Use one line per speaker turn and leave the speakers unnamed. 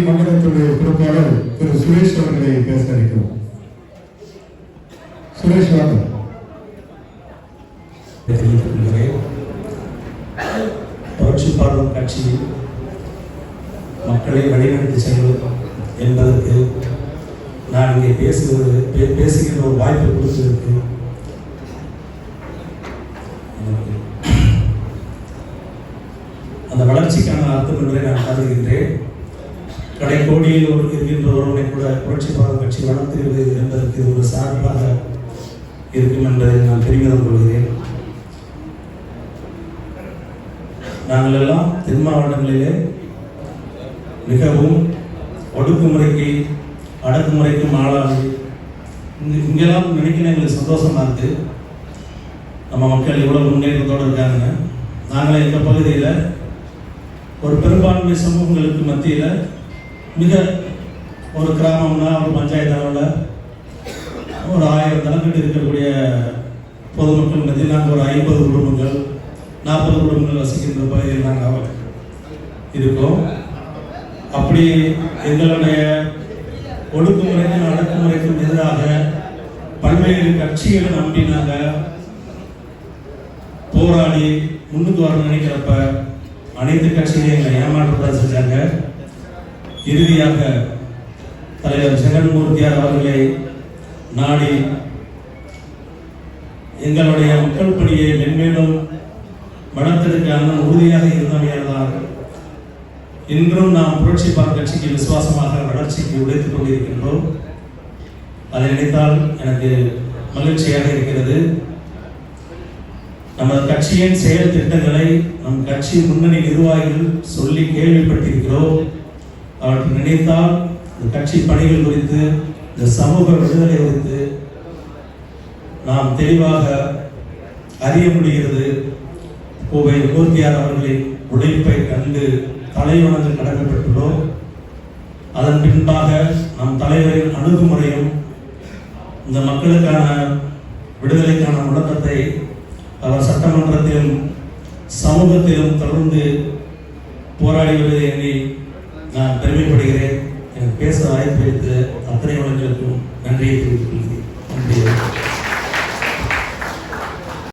மண்டலத்துடைய பொறுப்பாளர் திரு சுரேஷ் அவர்களை பேச இருக்கிறோம் சுரேஷ் வாங்க.
தெரிவித்துக் புரட்சி பாடும் கட்சி மக்களை வழிநடத்தி செல்வது என்பதற்கு நான் இங்கே பேசுவது பே- பேசுகின்ற ஒரு வாய்ப்பு கொடுத்திருக்கு அந்த வளர்ச்சிக்கான அர்த்தம் என்பதை நான் கருதுகின்றேன் கடைக்கோடியில் ஒரு இருக்கின்ற ஒருவனை கூட புரட்சி பாடும் கட்சி வளர்த்துகிறது என்பதற்கு ஒரு சார்பாக இருக்கும் என்பதை நான் பெருமிதம் கொள்கிறேன். நாங்கள் எல்லாம் தென் மாவட்டங்களிலே மிகவும் ஒடுக்குமுறைக்கு அடக்குமுறைக்கும் ஆளாகி இங்கே இங்கெல்லாம் நினைக்கிறேன் எங்களுக்கு சந்தோஷமா இருக்கு. நம்ம மக்கள் இவ்வளவு முன்னேற்றத்தோடு இருக்காங்க. நாங்கள் எங்கள் பகுதியில் ஒரு பெரும்பான்மை சமூகங்களுக்கு மத்தியில் மிக ஒரு கிராமம்னா ஒரு பஞ்சாயத்து அளவில் ஒரு ஆயிரம் தலைக்கட்டு இருக்கக்கூடிய பொதுமக்கள் மத்தியில் நாங்கள் ஒரு ஐம்பது குடும்பங்கள் நாற்பது குடும்பங்கள் வசிக்கின்ற பகுதியில் நாங்கள் இருக்கோம். அப்படி எங்களுடைய ஒடுக்குமுறைக்கும் அடக்குமுறைக்கும் எதிராக பல்வேறு கட்சிகளை நம்பி நாங்கள் போராடி முன்னுக்கு வரணும்னு நினைக்கிறப்ப அனைத்து கட்சிகளையும் எங்களை ஏமாற்றத்தான் செஞ்சாங்க. இறுதியாக தலைவர் ஜெகன்மூர்த்தியார் அவர்களை நாடி எங்களுடைய மக்கள் பணியை மென்மேலும் வளர்த்தெடுக்க அண்ணன் உறுதியாக இருந்தவையால் இன்றும் நாம் புரட்சி பார் கட்சிக்கு விசுவாசமாக வளர்ச்சிக்கு உழைத்துக் கொண்டிருக்கின்றோம். அதை நினைத்தால் எனக்கு மகிழ்ச்சியாக இருக்கிறது. நமது கட்சியின் செயல் திட்டங்களை நம் கட்சி முன்னணி நிர்வாகிகள் சொல்லி கேள்விப்பட்டிருக்கிறோம். அவற்றை நினைத்தால் இந்த கட்சி பணிகள் குறித்து இந்த சமூக விடுதலை குறித்து நாம் தெளிவாக அறிய முடிகிறது. கோவை மூர்த்தியார் அவர்களின் உழைப்பை கண்டு தலைவணங்க கடமைப்பட்டுள்ளோம். அதன் பின்பாக நம் தலைவரின் அணுகுமுறையும் இந்த மக்களுக்கான விடுதலைக்கான முழக்கத்தை அவர் சட்டமன்றத்திலும் சமூகத்திலும் தொடர்ந்து போராடி வருவதை எண்ணி நான் பெருமைப்படுகிறேன். எனக்கு பேச வாய்ப்பு அத்தனை வளங்களுக்கும் நன்றியை தெரிவித்துக் கொள்கிறேன்.